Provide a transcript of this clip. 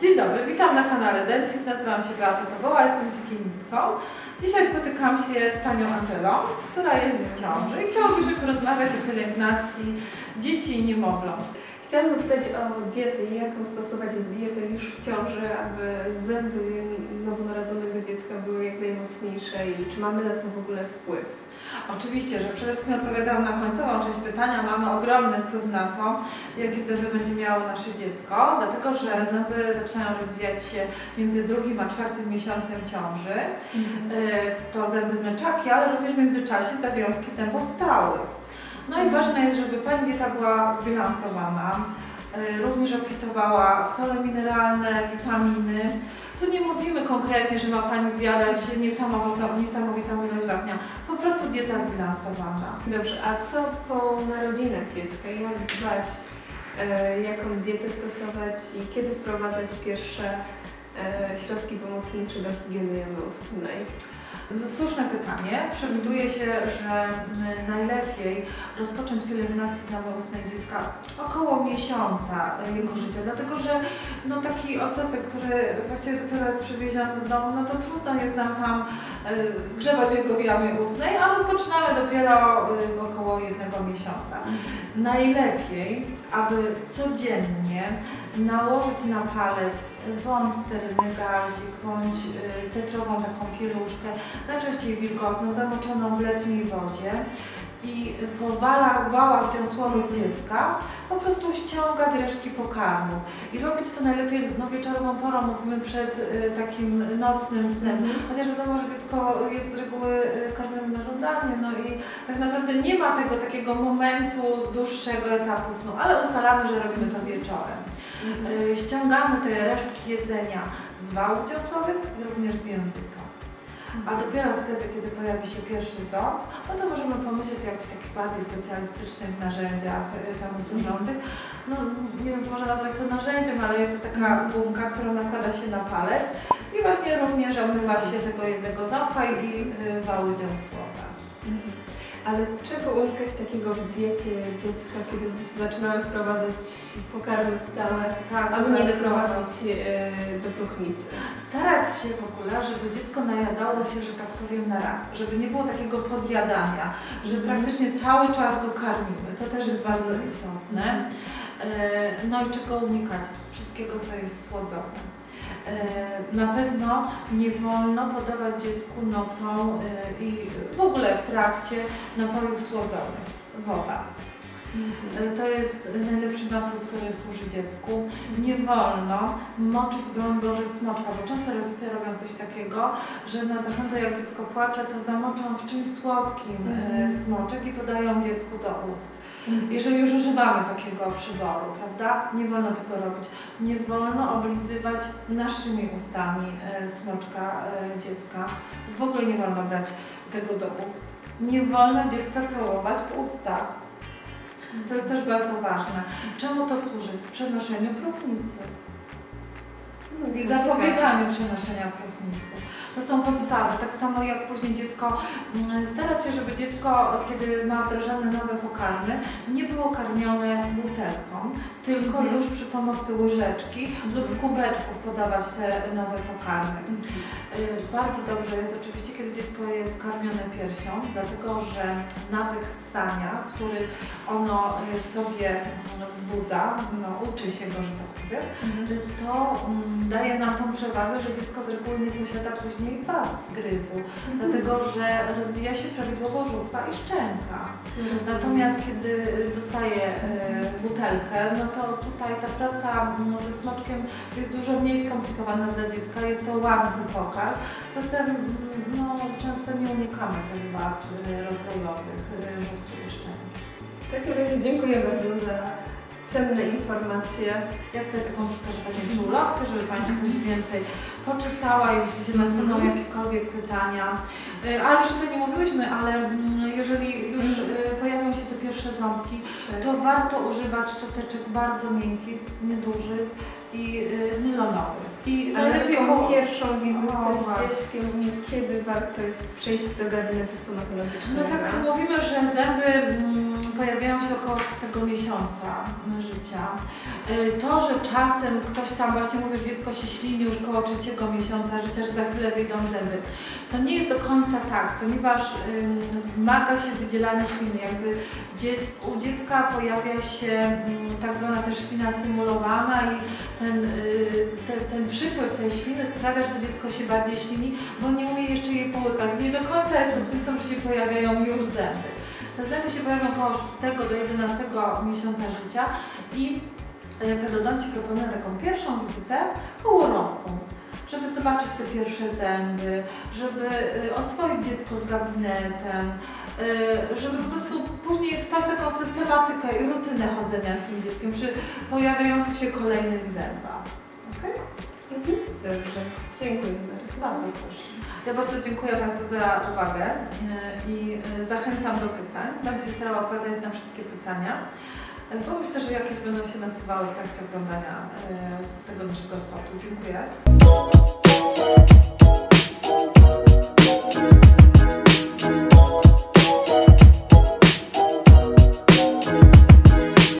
Dzień dobry, witam na kanale Dentist. Nazywam się Beata Toboła, jestem higienistką. Dzisiaj spotykam się z panią Angelą, która jest w ciąży i chciałabyśmy porozmawiać o pielęgnacji dzieci i niemowląt. Chciałam zapytać o dietę i jaką stosować dietę już w ciąży, aby zęby nowonarodzonego dziecka były jak najmocniejsze i czy mamy na to w ogóle wpływ? Oczywiście, że przede wszystkim odpowiadam na końcową część pytania. Mamy ogromny wpływ na to, jakie zęby będzie miało nasze dziecko, dlatego że zęby zaczynają rozwijać się między drugim a czwartym miesiącem ciąży. Y, To zęby męczaki, ale również w międzyczasie zawiązki zębów stałych. No i ważne jest, żeby Pani dieta była zbilansowana, y, również obfitowała w sole mineralne, witaminy. Tu nie mówimy konkretnie, że ma Pani zjadać niesamowitą, niesamowitą ilość wapnia. Po prostu dieta zbilansowana. Dobrze, a co po narodzinach dziecka? Jak dbać, e, jaką dietę stosować i kiedy wprowadzać pierwsze e, środki pomocnicze do higieny janoustnej? Słuszne pytanie. Przewiduje się, że najlepiej rozpocząć pielęgnację nowoustnej dziecka około miesiąca jego życia, dlatego że no, taki osesek, który właściwie dopiero jest przywieziony do domu, no to trudno jest nam tam e, grzebać w jego jamie ustnej, a rozpoczynamy dopiero e, około jednego miesiąca. Najlepiej, aby codziennie nałożyć na palec bądź sterylny gazik, bądź tetrową taką pieluszkę, najczęściej wilgotną, zamoczoną w letniej wodzie i po walach, wałach dziąsłowych dziecka po prostu ściągać resztki pokarmów. I robić to najlepiej no, wieczorową porą, mówimy przed y, takim nocnym snem. Chociaż wiadomo, że dziecko jest z reguły y, karmione na żądanie, no i tak naprawdę nie ma tego takiego momentu dłuższego etapu snu, ale ustalamy, że robimy to wieczorem. Y, Ściągamy te resztki jedzenia z wałów dziąsłowych i również z języka. A dopiero wtedy, kiedy pojawi się pierwszy ząb, no to możemy pomyśleć o jakichś takich bardziej specjalistycznych narzędziach y, temu służących. No nie wiem, czy można nazwać to narzędziem, ale jest to taka gumka, którą nakłada się na palec i właśnie również obmywa się tego jednego ząbka i y, wały dziąsłowe. Ale czego unikać takiego w diecie dziecka, kiedy zaczynamy wprowadzać pokarmy stałe, Tak, aby nie tak, doprowadzić e, do próchnicy? starać się w ogóle, żeby dziecko najadało się, że tak powiem, na raz, żeby nie było takiego podjadania, że praktycznie cały czas go karmimy. To też jest bardzo istotne. E, No i czego unikać? Wszystkiego, co jest słodzone. E, Na pewno nie wolno podawać dziecku nocą e, i w ogóle w trakcie napojów słodzonych. Woda. E, To jest najlepszy napój, który służy dziecku. Nie wolno moczyć, broń Boże, smoczka, bo często rodzice robią coś takiego, że na zachętę jak dziecko płacze, to zamoczą w czymś słodkim Mhm. smoczek i podają dziecku do ust. Jeżeli już używamy takiego przyboru, prawda? Nie wolno tego robić. Nie wolno oblizywać naszymi ustami e, smoczka e, dziecka. W ogóle nie wolno brać tego do ust. Nie wolno dziecka całować w usta. To jest też bardzo ważne. Czemu to służy? Przenoszeniu próchnicy i zapobieganiu przenoszenia próchnicy. To są podstawy. Tak samo jak później dziecko, mm, starać się, żeby dziecko, kiedy ma wdrażane nowe pokarmy, nie było karmione butelką, tylko Mhm. już przy pomocy łyżeczki lub kubeczków podawać te nowe pokarmy. Y, Bardzo dobrze jest oczywiście, kiedy dziecko piersią, dlatego że nawyk ssania, który ono w sobie mm, wzbudza, no, uczy się go, że tak powiem, y, to mm, daje nam tą przewagę, że dziecko z reguły nie posiada później wad z gryzu, dlatego że rozwija się prawidłowo żuchwa i szczęka. Natomiast kiedy dostaje y, butelkę, no to tutaj ta praca mm, ze smoczkiem jest dużo mniej skomplikowana dla dziecka, jest to łatwy pokar, zatem mm, no, często nie unikamy tych wad y, rozwojowych i szczęki. W takim razie dziękuję bardzo za cenne informacje. Ja sobie taką przekażę Pani ulotkę, żeby Pani coś więcej poczytała, jeśli się nasuną Mhm. jakiekolwiek pytania. Y, A jeszcze to nie mówiłyśmy, ale mm, jeżeli już y, pojawią się te pierwsze ząbki, to warto używać szczoteczek bardzo miękkich, niedużych i y, nylonowych. I najlepiej taką około... pierwszą wizytę O, z dzieckiem, kiedy warto jest przejść do gabinetu stomatologicznego? No tak mówimy, że zęby mm, pojawiają się około 6 miesiąca życia. Y, To, że czasem ktoś tam właśnie mówi, że dziecko się ślini już koło trzeciego miesiąca życia, że za chwilę wyjdą zęby. To nie jest do końca tak, ponieważ ym, wzmaga się wydzielanie śliny. Jakby dziec, u dziecka pojawia się ym, tak zwana też ślina stymulowana i ten, y, te, ten przypływ tej śliny sprawia, że to dziecko się bardziej ślini, bo nie umie jeszcze jej połykać. Nie do końca jest to symptom, że się pojawiają już zęby. Te zęby się pojawią około 6 do 11 miesiąca życia i y, pedodonci proponują taką pierwszą wizytę koło roku, żeby zobaczyć te pierwsze zęby, żeby y, oswoić dziecko z gabinetem, y, żeby po prostu później wpaść taką systematykę i rutynę chodzenia z tym dzieckiem przy pojawiających się kolejnych zębach. Okay? Mhm. Dobrze, dziękuję bardzo. Bardzo proszę. Ja bardzo dziękuję Państwu za uwagę y, i zachęcam do pytań. Będę się starała odpowiadać na wszystkie pytania, E, Pomyśl też, jakie będą się nazywały w trakcie oglądania e, tego naszego spotu. Dziękuję.